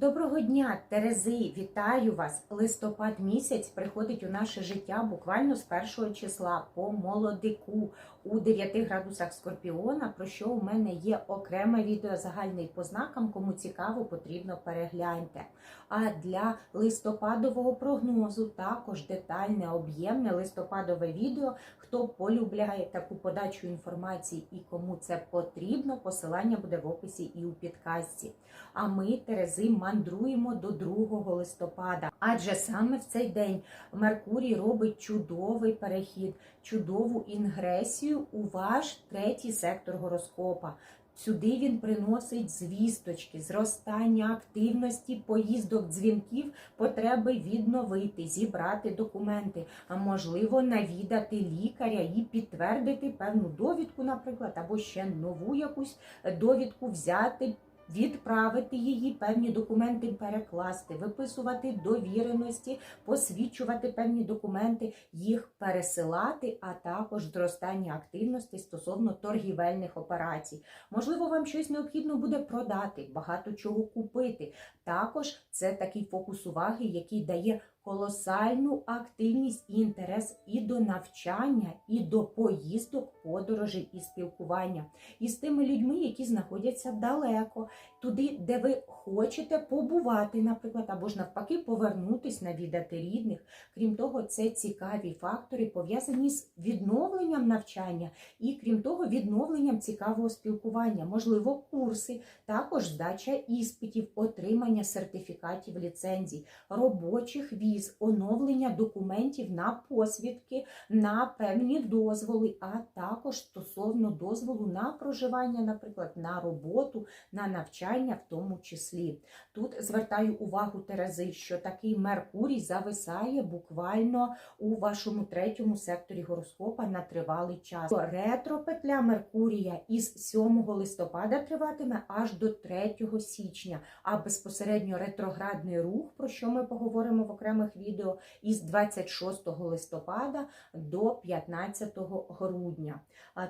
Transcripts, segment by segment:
Доброго дня, Терези! Вітаю вас! Листопад місяць приходить у наше життя буквально з першого числа по молодику у 9 градусах Скорпіона, про що у мене є окреме відео загальний по знакам. Кому цікаво, потрібно перегляньте. А для листопадового прогнозу також детальне об'ємне листопадове відео. Хто полюбляє таку подачу інформації і кому це потрібно, посилання буде в описі і у підкасті. А ми, Терези, мандруємо до 2 листопада. Адже саме в цей день Меркурій робить чудовий перехід, чудову інгресію у ваш третій сектор гороскопа. Сюди він приносить звісточки, зростання активності, поїздок, дзвінків, потреби відновити, зібрати документи, а можливо навідати лікаря і підтвердити певну довідку, наприклад, або ще нову якусь довідку взяти. Відправити її, певні документи перекласти, виписувати довіреності, посвідчувати певні документи, їх пересилати, а також зростання активності стосовно торгівельних операцій. Можливо, вам щось необхідно буде продати, багато чого купити. Також це такий фокус уваги, який дає колосальну активність і інтерес і до навчання, і до поїздок, подорожей і спілкування, і з тими людьми, які знаходяться далеко, туди, де ви хочете побувати, наприклад, або ж навпаки, повернутись, навідати рідних. Крім того, це цікаві фактори пов'язані з відновленням навчання, і крім того, відновленням цікавого спілкування, можливо, курси, також здача іспитів, отримання сертифікатів ліцензій, робочих віз, оновлення документів на посвідки, на певні дозволи, а також стосовно дозволу на проживання, наприклад, на роботу, на навчання, в тому числі. Тут звертаю увагу Терези, що такий Меркурій зависає буквально у вашому третьому секторі гороскопа на тривалий час. Ретропетля Меркурія із 7 листопада триватиме аж до 3 січня, а безпосередньо ретроградний рух, про що ми поговоримо в окремих відео, із 26 листопада до 15 грудня.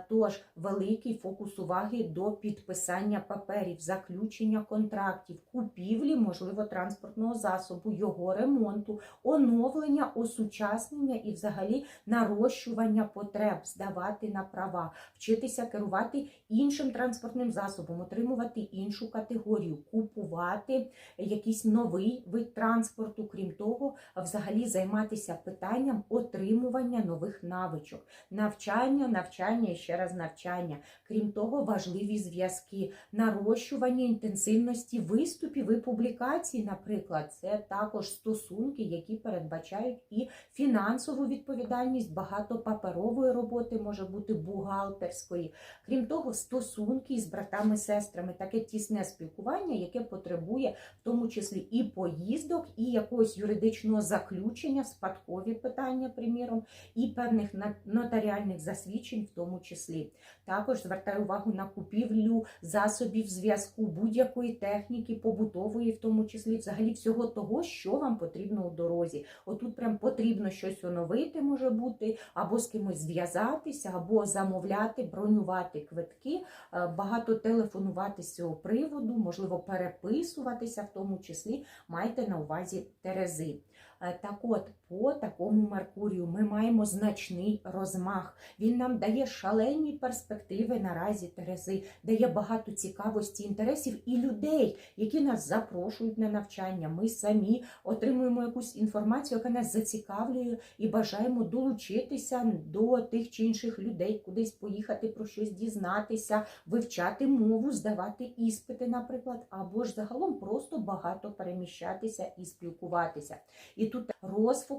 Тож великий фокус уваги до підписання паперів, заключення контрактів, купівлі, можливо, транспортного засобу, його ремонту, оновлення, осучаснення і взагалі нарощування потреб, здавати на права, вчитися керувати іншим транспортним засобом, отримувати іншу категорію, купувати якийсь новий вид транспорту, крім того, взагалі займатися питанням отримування нових навичок, навчання, навчання і ще раз навчання. Крім того, важливі зв'язки, нарощування інтенсивності виступів і публікацій, наприклад, це також стосунки, які передбачають і фінансову відповідальність, багато паперової роботи може бути бухгалтерської. Крім того, стосунки з братами, сестрами, таке тісне спілкування, яке потребує в тому числі і поїздок, і якогось юридичного заключення, спадкові питання, приміром, і певних нотаріальних засвідчень, в тому числі. Також звертаю увагу на купівлю засобів зв'язку, будь-якої техніки, побутової, в тому числі, взагалі всього того, що вам потрібно у дорозі. Отут прям потрібно щось оновити, може бути, або з кимось зв'язатися, або замовляти, бронювати квитки, е, багато телефонувати з цього приводу, можливо, переписуватися в тому числі. Майте на увазі Терези. Е, Так от, по такому Меркурію ми маємо значний розмах. Він нам дає шалені перспективи наразі Терези, дає багато цікавості, інтересів і людей, які нас запрошують на навчання. Ми самі отримуємо якусь інформацію, яка нас зацікавлює, і бажаємо долучитися до тих чи інших людей, кудись поїхати про щось дізнатися, вивчати мову, здавати іспити, наприклад, або ж загалом просто багато переміщатися і спілкуватися. І тут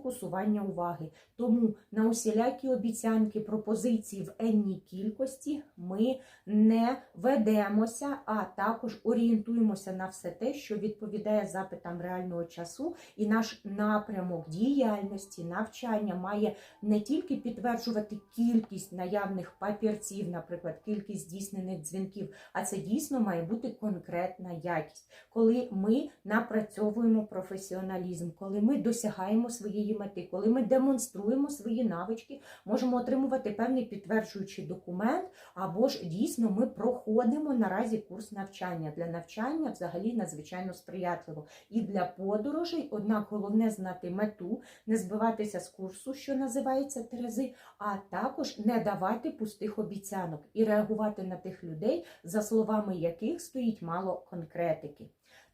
розфокусування уваги. Тому на усілякі обіцянки, пропозиції в енній кількості ми не ведемося, а також орієнтуємося на все те, що відповідає запитам реального часу, і наш напрямок діяльності, навчання має не тільки підтверджувати кількість наявних папірців, наприклад, кількість здійснених дзвінків, а це дійсно має бути конкретна якість, коли ми напрацьовуємо професіоналізм, коли ми досягаємо досягаємо своєї мети, коли ми демонструємо свої навички, можемо отримувати певний підтверджуючий документ, або ж дійсно ми проходимо наразі курс навчання. Для навчання взагалі надзвичайно сприятливо і для подорожей. Однак головне знати мету, не збиватися з курсу, що називається Терези, а також не давати пустих обіцянок і реагувати на тих людей, за словами яких стоїть мало конкретики.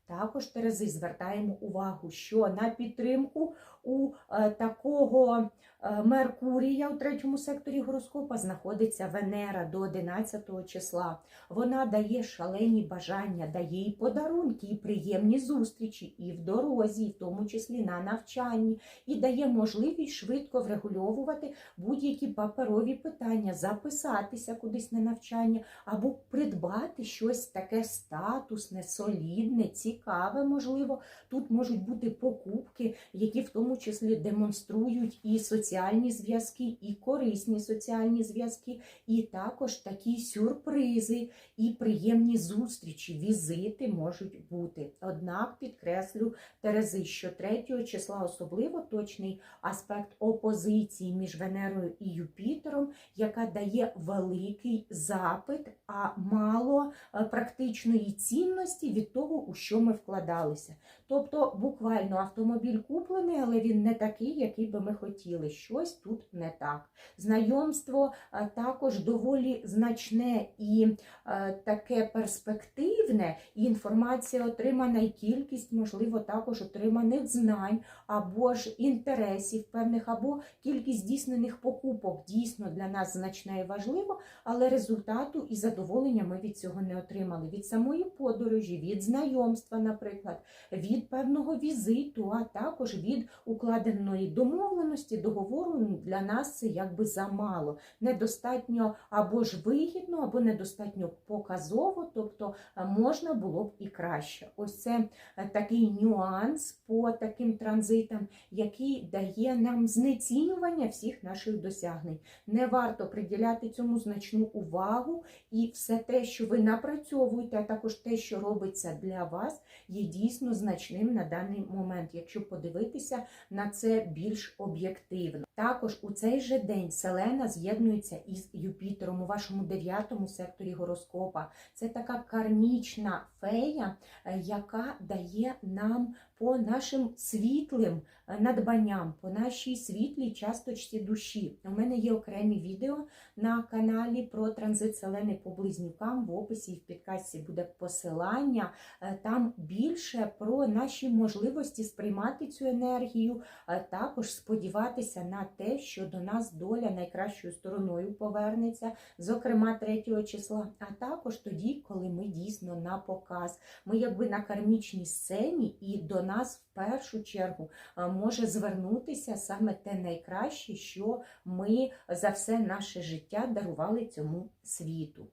Також Терези звертаємо увагу, що на підтримку у е, такого е, Меркурія у третьому секторі гороскопа знаходиться Венера до 11 числа. Вона дає шалені бажання, дає і подарунки, і приємні зустрічі, і в дорозі, в тому числі на навчанні, і дає можливість швидко врегульовувати будь-які паперові питання, записатися кудись на навчання або придбати щось таке статусне, солідне, цікаве, можливо. Тут можуть бути покупки, які в тому числі демонструють і соціальні зв'язки, і корисні соціальні зв'язки, і також такі сюрпризи, і приємні зустрічі, візити можуть бути. Однак підкреслю Терези, що 3 числа особливо точний аспект опозиції між Венерою і Юпітером, яка дає великий запит, а мало е, практичної цінності від того, у що ми вкладалися. Тобто, буквально автомобіль куплений, але він не такий, який би ми хотіли. Щось тут не так. Знайомство е, також доволі значне і е, таке перспективне, і інформація отримана, і кількість, можливо, також отриманих знань або ж інтересів певних, або кількість здійснених покупок дійсно для нас значна і важлива, але результату і задоволення ми від цього не отримали. Від самої подорожі, від знайомства, наприклад, від певного візиту, а також від укладеної домовленості, договору для нас це якби замало. Недостатньо або ж вигідно, або недостатньо показово, тобто е, можна було б і краще. Ось це е, такий нюанс по таким транзитам, який дає нам знецінювання всіх наших досягнень. Не варто приділяти цьому значну увагу, і все те, що ви напрацьовуєте, а також те, що робиться для вас, є дійсно значним на даний момент, якщо подивитися на це більш об'єктивно. Також у цей же день Селена з'єднується із Юпітером у вашому дев'ятому секторі гороскопа. Це така кармічна фея, е, яка дає нам по нашим світлим е, надбанням, по нашій світлій часточці душі. У мене є окремі відео на каналі про транзит Селени по близнюкам. В описі і в підкасті буде посилання. Е, Там більше про наші можливості сприймати цю енергію, а також сподіватися на те, що до нас доля найкращою стороною повернеться, зокрема 3 числа, а також тоді, коли ми дійсно на показ. Ми якби на кармічній сцені, і до нас в першу чергу може звернутися саме те найкраще, що ми за все наше життя дарували цьому світу.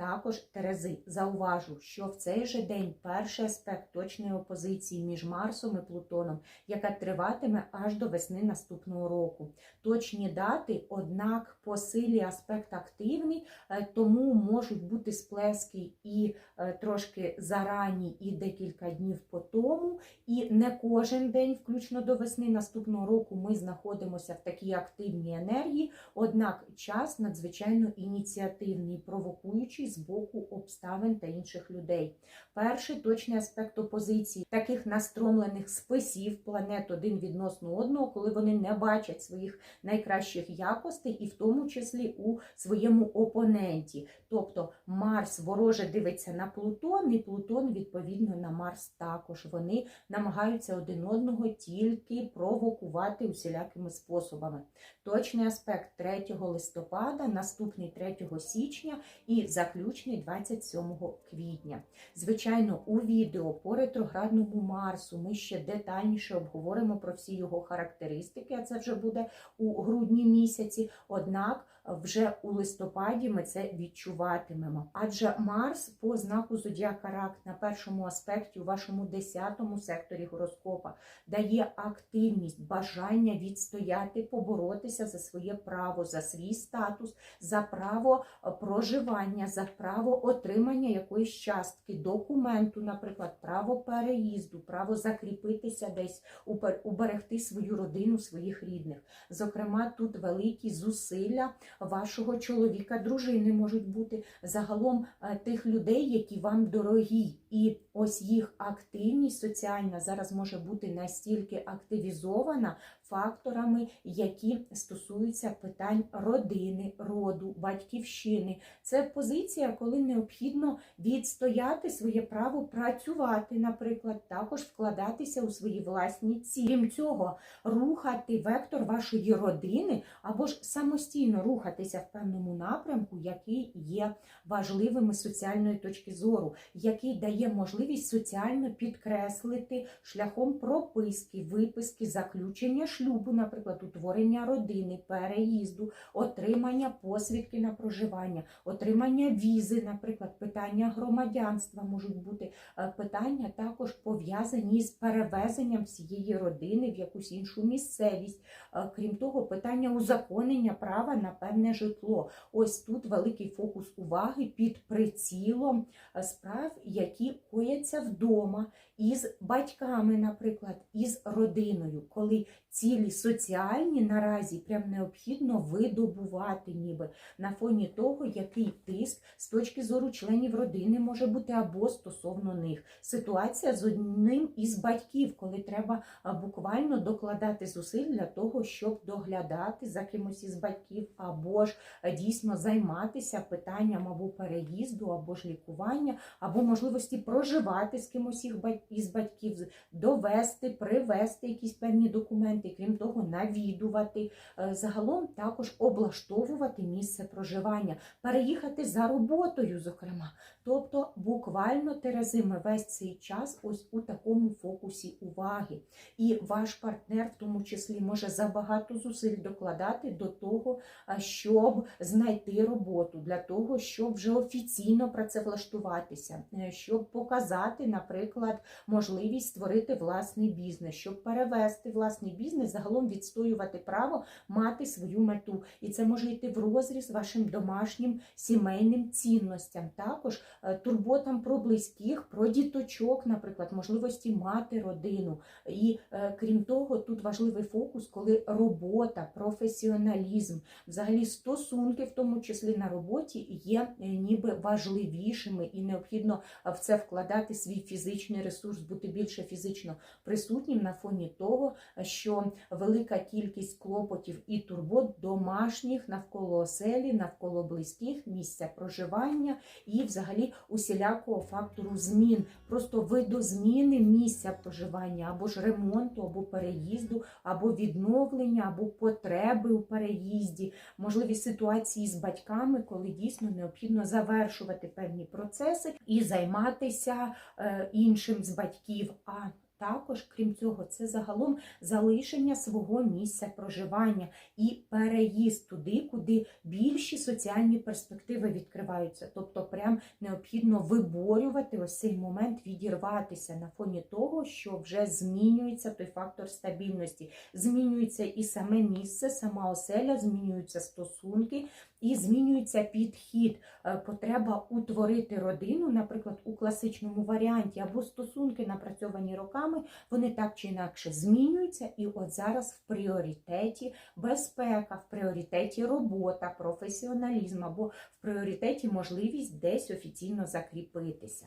Також Терези зауважу, що в цей же день перший аспект точної опозиції між Марсом і Плутоном, яка триватиме аж до весни наступного року. Точні дати, однак по силі аспект активний, е, тому можуть бути сплески і е, трошки зарані, і декілька днів по тому. І не кожен день, включно до весни наступного року, ми знаходимося в такій активній енергії. Однак час надзвичайно ініціативний, провокуючий з боку обставин та інших людей. Перший точний аспект опозиції таких настромлених списів планет один відносно одного, коли вони не бачать своїх найкращих якостей, і в тому числі у своєму опоненті. Тобто Марс вороже дивиться на Плутон, і Плутон відповідно на Марс також. Вони намагаються один одного тільки провокувати усілякими способами. Точний аспект 3 листопада, наступний 3 січня і заключний 27 квітня. Звичайно, у відео по ретроградному Марсу ми ще детальніше обговоримо про всі його характеристики, а це вже буде у грудні місяці. Однак вже у листопаді ми це відчуватимемо. Адже Марс по знаку Зодіака Рак на першому аспекті у вашому 10-му секторі гороскопа дає активність, бажання відстояти, поборотися за своє право, за свій статус, за право е, проживання, за право отримання якоїсь частки, документу, наприклад, право переїзду, право закріпитися десь, убер- уберегти свою родину, своїх рідних. Зокрема, тут великі зусилля вашого чоловіка, дружини можуть бути загалом е, тих людей, які вам дорогі. І ось їх активність соціальна зараз може бути настільки активізована факторами, які стосуються питань родини, роду, батьківщини. Це позиція, коли необхідно відстояти своє право працювати, наприклад, також вкладатися у свої власні цілі. Крім цього, рухати вектор вашої родини або ж самостійно рухатися в певному напрямку, який є важливим із соціальної точки зору, який дає можливість соціально підкреслити шляхом прописки, виписки, заключення шлюбу, наприклад, утворення родини, переїзду, отримання посвідки на проживання, отримання візи, наприклад, питання громадянства можуть бути е, питання також пов'язані з перевезенням всієї родини в якусь іншу місцевість. Е, Крім того, питання узаконення права на певне житло. Ось тут великий фокус уваги під прицілом е, справ, які кояться вдома із батьками, наприклад, із родиною, коли цілі соціальні наразі прям необхідно видобувати, ніби на фоні того, який тиск з точки зору членів родини може бути або стосовно них. Ситуація з одним із батьків, коли треба буквально докладати зусиль для того, щоб доглядати за кимось із батьків, або ж дійсно займатися питанням або переїзду, або ж лікування, або можливості проживати з кимось їх бать- із батьків, довести, привести якісь певні документи, крім того, навідувати, Е, загалом також облаштовувати місце проживання, переїхати за роботою, зокрема. Тобто, буквально Терези, ми весь цей час ось у такому фокусі уваги. І ваш партнер, в тому числі, може забагато зусиль докладати до того, щоб знайти роботу, для того, щоб вже офіційно працевлаштуватися, е, щоб показати, наприклад, можливість створити власний бізнес, щоб перевести власний бізнес, загалом відстоювати право мати свою мету. І це може йти в розріз вашим домашнім сімейним цінностям. Також е, турботам про близьких, про діточок, наприклад, можливості мати родину. І е, крім того, тут важливий фокус, коли робота, професіоналізм, взагалі стосунки, в тому числі на роботі, є е, ніби важливішими, і необхідно в це вкладати свій фізичний ресурс, бути більше фізично присутнім на фоні того, що велика кількість клопотів і турбот домашніх навколо оселі, навколо близьких, місця проживання і взагалі усілякого фактору змін, просто видозміни місця проживання або ж ремонту, або переїзду, або відновлення, або потреби у переїзді, можливі ситуації з батьками, коли дійсно необхідно завершувати певні процеси і займатися е, іншим батьків. А також, крім цього, це загалом залишення свого місця проживання і переїзд туди, куди більші соціальні перспективи відкриваються. Тобто, прям необхідно виборювати ось цей момент, відірватися на фоні того, що вже змінюється той фактор стабільності. Змінюється і саме місце, сама оселя, змінюються стосунки. І змінюється підхід, Е, потреба утворити родину, наприклад, у класичному варіанті, або стосунки, напрацьовані роками, вони так чи інакше змінюються. І от зараз в пріоритеті безпека, в пріоритеті робота, професіоналізм, або в пріоритеті можливість десь офіційно закріпитися.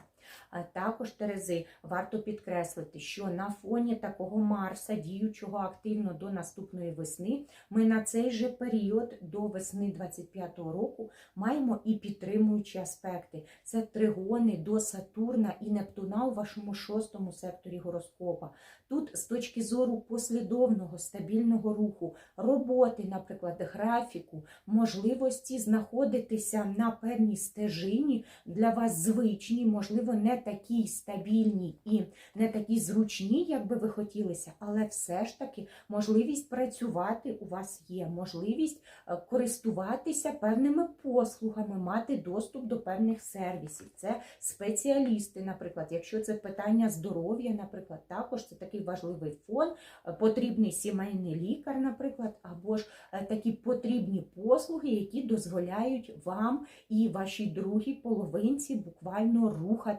Також Терези варто підкреслити, що на фоні такого Марса, діючого активно до наступної весни, ми на цей же період до весни 25-го року маємо і підтримуючі аспекти. Це тригони до Сатурна і Нептуна у вашому шостому секторі гороскопа. Тут з точки зору послідовного стабільного руху, роботи, наприклад, графіку, можливості знаходитися на певній стежині для вас звичні, можливо, не такі стабільні і не такі зручні, як би ви хотілося, але все ж таки можливість працювати у вас є, можливість е, користуватися певними послугами, мати доступ до певних сервісів. Це спеціалісти, наприклад, якщо це питання здоров'я, наприклад, також це такий важливий фон, е, потрібний сімейний лікар, наприклад, або ж е, такі потрібні послуги, які дозволяють вам і вашій другій половинці буквально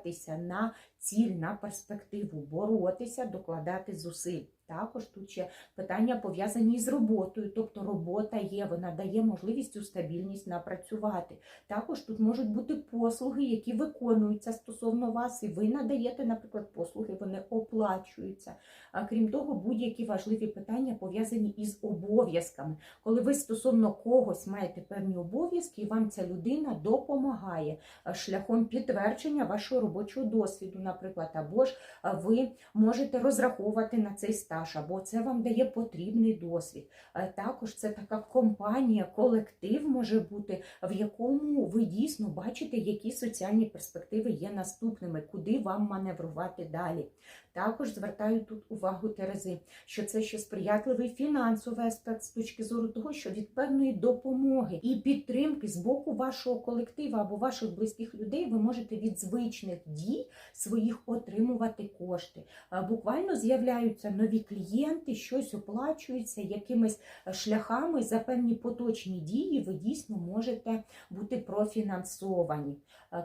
рухатися на ціль, на перспективу, боротися, докладати зусиль. Також тут ще питання пов'язані з роботою, тобто робота є, вона дає можливість цю стабільність напрацювати. Також тут можуть бути послуги, які виконуються стосовно вас, і ви надаєте, наприклад, послуги, вони оплачуються. А крім того, будь-які важливі питання пов'язані із обов'язками. Коли ви стосовно когось маєте певні обов'язки, і вам ця людина допомагає шляхом підтвердження вашого робочого досвіду, наприклад, або ж ви можете розраховувати на цей стаж, або це вам дає потрібний досвід. Е, Також це така компанія, колектив може бути, в якому ви дійсно бачите, які соціальні перспективи є наступними, куди вам маневрувати далі. Також звертаю тут увагу Терези, що це ще сприятливий фінансовий аспект з точки зору того, що від певної допомоги і підтримки з боку вашого колектива або ваших близьких людей ви можете від звичних дій своїх отримувати кошти. Буквально з'являються нові клієнти, щось оплачується якимись шляхами за певні поточні дії. Ви дійсно можете бути профінансовані.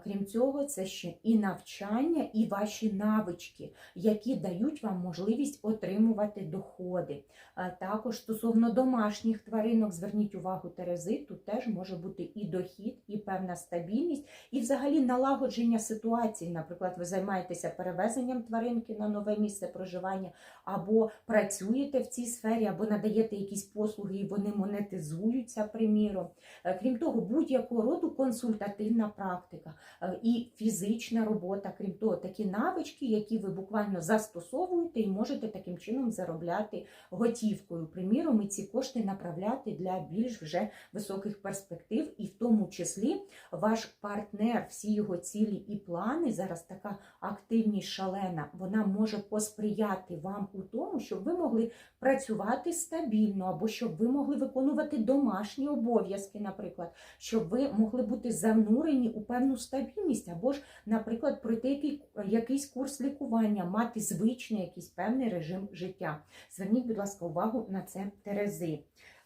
Крім цього, це ще і навчання, і ваші навички, які дають вам можливість отримувати доходи. Також стосовно домашніх тваринок, зверніть увагу Терези, тут теж може бути і дохід, і певна стабільність, і взагалі налагодження ситуації. Наприклад, ви займаєтеся перевезенням тваринки на нове місце проживання, або працюєте в цій сфері, або надаєте якісь послуги, і вони монетизуються, приміром. Е, Крім того, будь-якого роду консультативна практика е, і фізична робота, крім того, такі навички, які ви буквально застосовуєте і можете таким чином заробляти готівкою. Приміром, і ці кошти направляти для більш вже високих перспектив, і в тому числі ваш партнер, всі його цілі і плани, зараз така активність шалена, вона може посприяти вам у тому, щоб ви могли працювати стабільно, або щоб ви могли виконувати домашні обов'язки, наприклад, щоб ви могли бути занурені у певну стабільність, або ж, наприклад, пройти який- якийсь курс лікування, мати звичний якийсь певний режим життя. Зверніть, будь ласка, увагу на це Терези.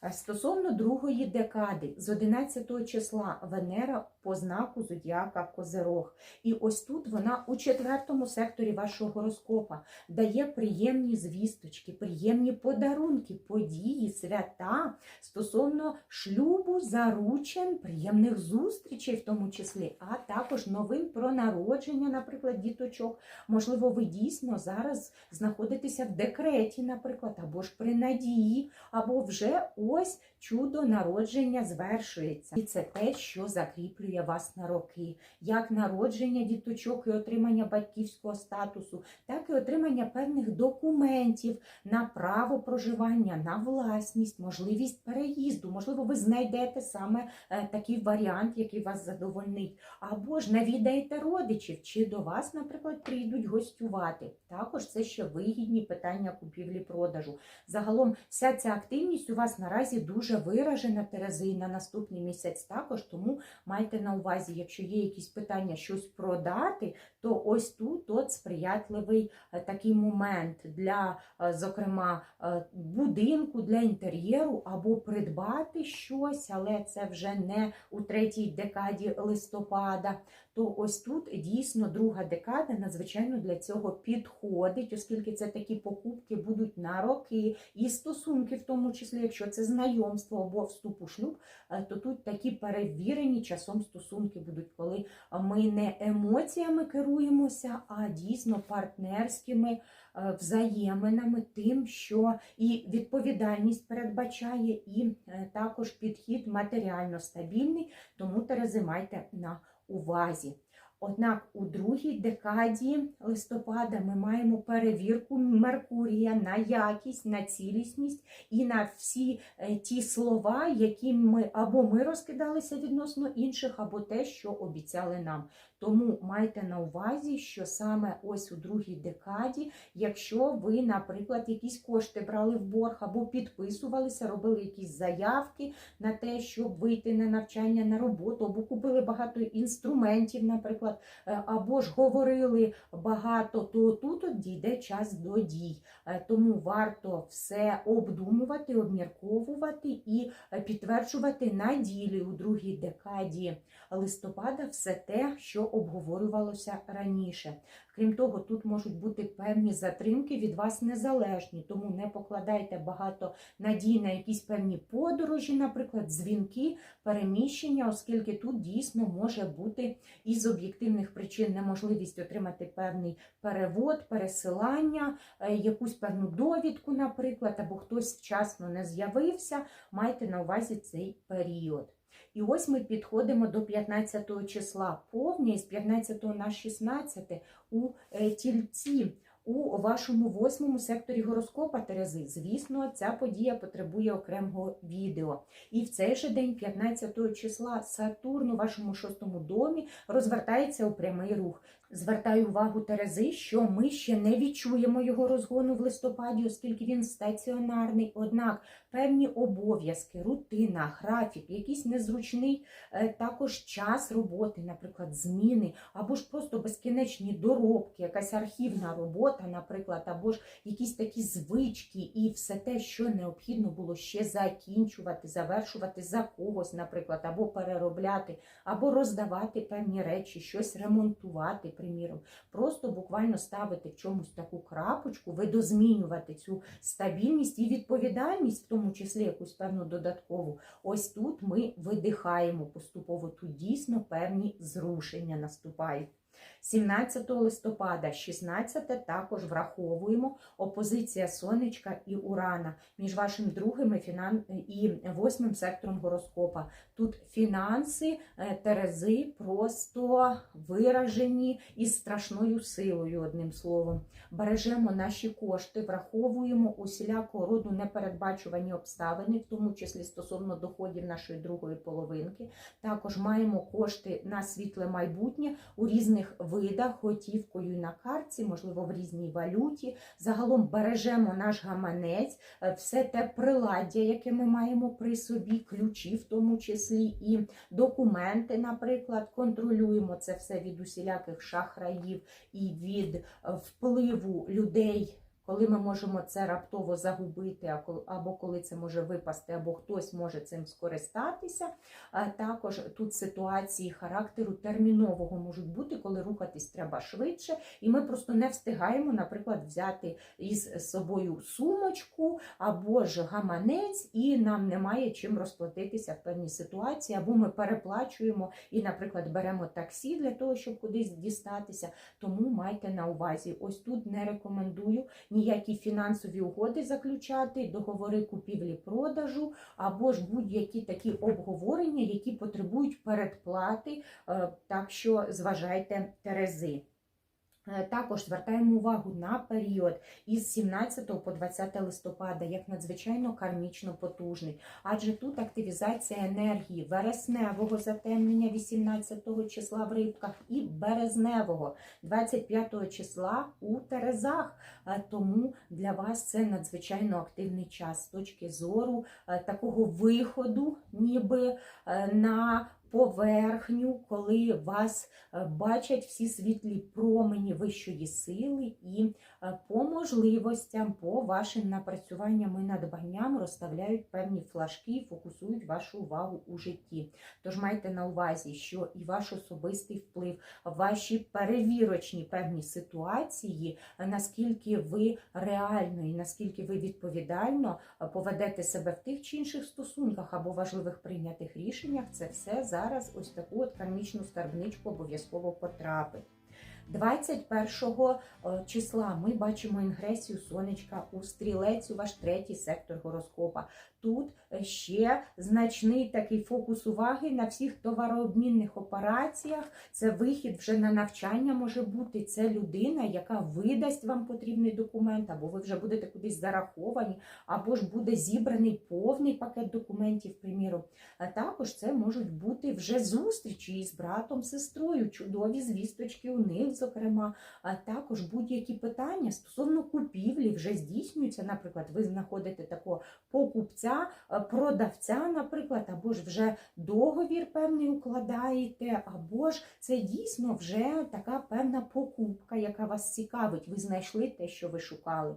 Е, Стосовно другої декади, з 11 числа Венера по знаку зодіака Козирог. І ось тут вона у четвертому секторі вашого гороскопа дає приємні звісточки, приємні подарунки, події, свята стосовно шлюбу, заручин, приємних зустрічей, в тому числі, а також новин про народження, наприклад, діточок. Можливо, ви дійсно зараз знаходитеся в декреті, наприклад, або ж при надії, або вже ось чудо народження звершується. І це те, що закріплює вас на роки. Як народження діточок і отримання батьківського статусу, так і отримання певних документів на право проживання, на власність, можливість переїзду. Можливо, ви знайдете саме е, такий варіант, який вас задовольнить. Або ж навідаєте родичів, чи до вас, наприклад, прийдуть гостювати. Також це ще вигідні питання купівлі-продажу. Загалом, вся ця активність у вас наразі дуже виражена, Терези, і на наступний місяць також. Тому майте на увазі, якщо є якісь питання щось продати, то ось тут от сприятливий е, такий момент для, е, зокрема, е, будинку, для інтер'єру або придбати щось, але це вже не у третій декаді листопада. То ось тут дійсно друга декада надзвичайно для цього підходить, оскільки це такі покупки будуть на роки, і стосунки, в тому числі, якщо це знайомство або вступ у шлюб, е, то тут такі перевірені часом стосунки будуть, коли ми не емоціями керуємося, а дійсно партнерськими е, взаєминами, тим, що і відповідальність передбачає, і е, також підхід матеріально стабільний. Тому Терези майте на увазі. Однак у другій декаді листопада ми маємо перевірку Меркурія на якість, на цілісність і на всі е, ті слова, які ми або ми розкидалися відносно інших, або те, що обіцяли нам. Тому майте на увазі, що саме ось у другій декаді, якщо ви, наприклад, якісь кошти брали в борг або підписувалися, робили якісь заявки на те, щоб вийти на навчання на роботу, або купили багато інструментів, наприклад, е, або ж говорили багато, то тут дійде час до дій. Е, Тому варто все обдумувати, обмірковувати і е, підтверджувати на ділі у другій декаді листопада все те, що обговорювалося раніше. Крім того, тут можуть бути певні затримки від вас незалежні, тому не покладайте багато надій на якісь певні подорожі, наприклад, дзвінки, переміщення, оскільки тут дійсно може бути із об'єктивних причин неможливість отримати певний перевод, пересилання, е, якусь певну довідку, наприклад, або хтось вчасно не з'явився. Майте на увазі цей період. І ось ми підходимо до 15 числа повні з 15 на 16 у е, тільці. У вашому восьмому секторі гороскопа Терези, звісно, ця подія потребує окремого відео. І в цей же день, 15 числа, Сатурн у вашому шостому домі розвертається у прямий рух. Звертаю увагу Терези, що ми ще не відчуємо його розгону в листопаді, оскільки він стаціонарний. Однак певні обов'язки, рутина, графік, якийсь незручний е, також час роботи, наприклад, зміни, або ж просто безкінечні доробки, якась архівна робота, наприклад, або ж якісь такі звички, і все те, що необхідно було ще закінчувати, завершувати за когось, наприклад, або переробляти, або роздавати певні речі, щось ремонтувати, приміром. Просто буквально ставити в чомусь таку крапочку, видозмінювати цю стабільність і відповідальність, в тому числі якусь певну додаткову. Ось тут ми видихаємо поступово. Тут дійсно певні зрушення наступають. 17 листопада, 16 також враховуємо опозиція сонечка і урана між вашим другим і, восьмим сектором гороскопа. Тут фінанси е, Терези просто виражені із страшною силою, одним словом. Бережемо наші кошти, враховуємо усілякого роду непередбачувані обставини, в тому числі стосовно доходів нашої другої половинки. Також маємо кошти на світле майбутнє у різних видах, готівкою на картці, можливо, в різній валюті. Загалом бережемо наш гаманець, е, все те приладдя, яке ми маємо при собі, ключі, в тому числі і документи, наприклад, контролюємо це все від усіляких шахраїв і від е, впливу людей. Коли ми можемо це раптово загубити, або коли це може випасти, або хтось може цим скористатися. Також тут ситуації характеру термінового можуть бути, коли рухатись треба швидше, і ми просто не встигаємо, наприклад, взяти із собою сумочку або ж гаманець, і нам немає чим розплатитися в певній ситуації, або ми переплачуємо і, наприклад, беремо таксі для того, щоб кудись дістатися. Тому майте на увазі, ось тут не рекомендую ніякі фінансові угоди заключати, договори купівлі-продажу або ж будь-які такі обговорення, які потребують передплати. Е, Так що зважайте Терези. Е, Також звертаємо увагу на період із 17 по 20 листопада як надзвичайно кармічно потужний, адже тут активізація енергії вересневого затемнення 18 числа в рибках і березневого 25 числа у Терезах. Е, Тому для вас це надзвичайно активний час з точки зору е, такого виходу, ніби на поверхню, коли вас е, бачать всі світлі промені вищої сили, і е, по можливостям, по вашим напрацюванням і надбанням розставляють певні флажки і фокусують вашу увагу у житті. Тож майте на увазі, що і ваш особистий вплив, ваші перевірочні певні ситуації, е, наскільки ви реально і наскільки ви відповідально поведете себе в тих чи інших стосунках або важливих прийнятих рішеннях, це все зараз ось таку от кармічну скарбничку обов'язково потрапить. 21 е, числа ми бачимо інгресію сонечка у стрілець у ваш третій сектор гороскопа. Тут ще значний такий фокус уваги на всіх товарообмінних операціях. Це вихід вже на навчання може бути. Це людина, яка видасть вам потрібний документ, або ви вже будете кудись зараховані, або ж буде зібраний повний пакет документів, приміром. А також це можуть бути вже зустрічі із братом, сестрою, чудові звісточки у них, зокрема, а також будь-які питання стосовно купівлі вже здійснюються. Наприклад, ви знаходите такого покупця, е, продавця, наприклад, або ж вже договір певний укладаєте, або ж це дійсно вже така певна покупка, яка вас цікавить. Ви знайшли те, що ви шукали.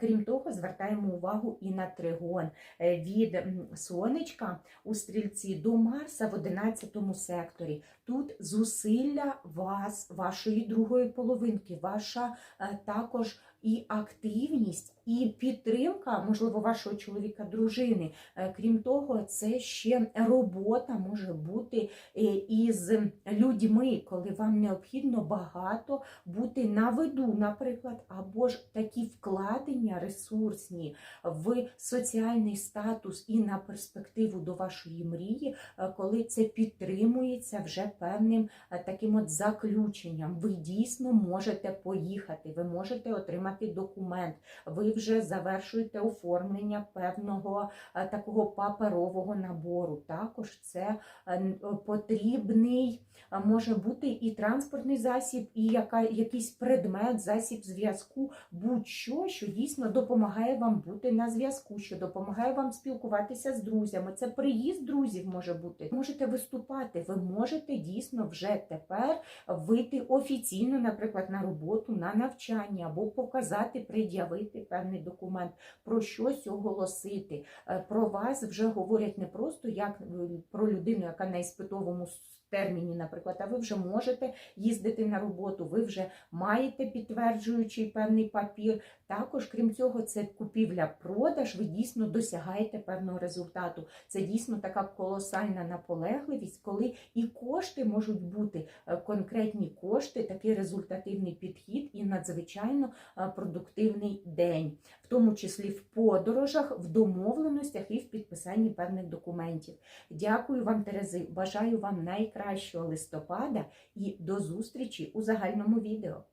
Крім того, звертаємо увагу і на тригон Е, від сонечка у стрільці до Марса в 11 секторі. Тут зусилля вас, вашої другої половинки, ваша е, також і активність, і підтримка, можливо, вашого чоловіка, дружини. Е, Крім того, це ще робота може бути е, із людьми, коли вам необхідно багато бути на виду, наприклад, або ж такі вкладення ресурсні в соціальний статус і на перспективу до вашої мрії, е, коли це підтримується вже певним таким от заключенням. Ви дійсно можете поїхати, ви можете отримати документ, ви вже завершуєте оформлення певного е, такого паперового набору. Також це е, потрібний може бути і транспортний засіб, і яка, якийсь предмет, засіб зв'язку, будь-що, що дійсно допомагає вам бути на зв'язку, що допомагає вам спілкуватися з друзями. Це приїзд друзів може бути. Можете виступати, ви можете дійсно вже тепер вийти офіційно, наприклад, на роботу, на навчання або показати, пред'явити певний документ, про щось оголосити. Е, Про вас вже говорять не просто як е, про людину, яка на іспитовому терміні, наприклад, а ви вже можете їздити на роботу, ви вже маєте підтверджуючий певний папір. Також, крім цього, це купівля-продаж, ви дійсно досягаєте певного результату. Це дійсно така колосальна наполегливість, коли і кошти можуть бути е, конкретні кошти, такий результативний підхід і надзвичайно е, продуктивний день, в тому числі в подорожах, в домовленостях і в підписанні певних документів. Дякую вам, Терези. Бажаю вам найкращого листопада і до зустрічі у загальному відео.